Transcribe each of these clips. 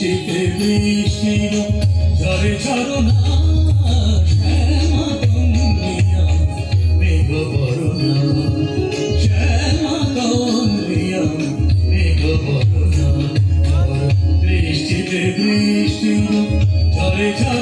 বৃষ্টিতে বৃষ্টির ঝরে ঝরো না শ্যামা কন্যা মেঘ বড় না শ্যামা কন্যা মেঘ বড় না বৃষ্টিতে বৃষ্টির ঝরে ঝরো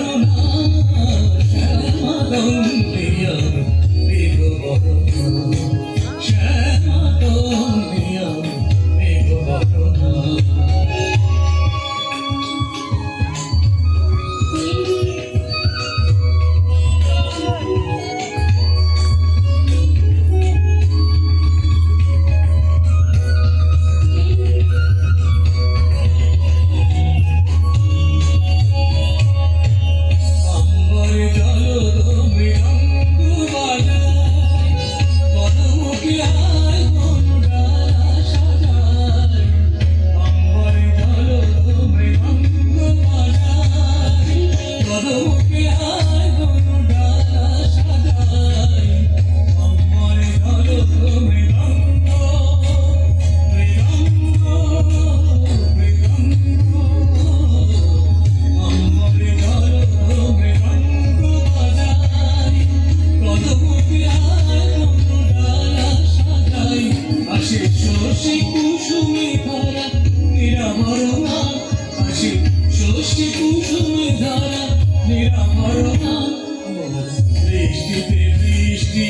নিরামরণা আসি ষষ্ঠী কুসুমে ধারা নিরামরণা বৃষ্টিতে বৃষ্টি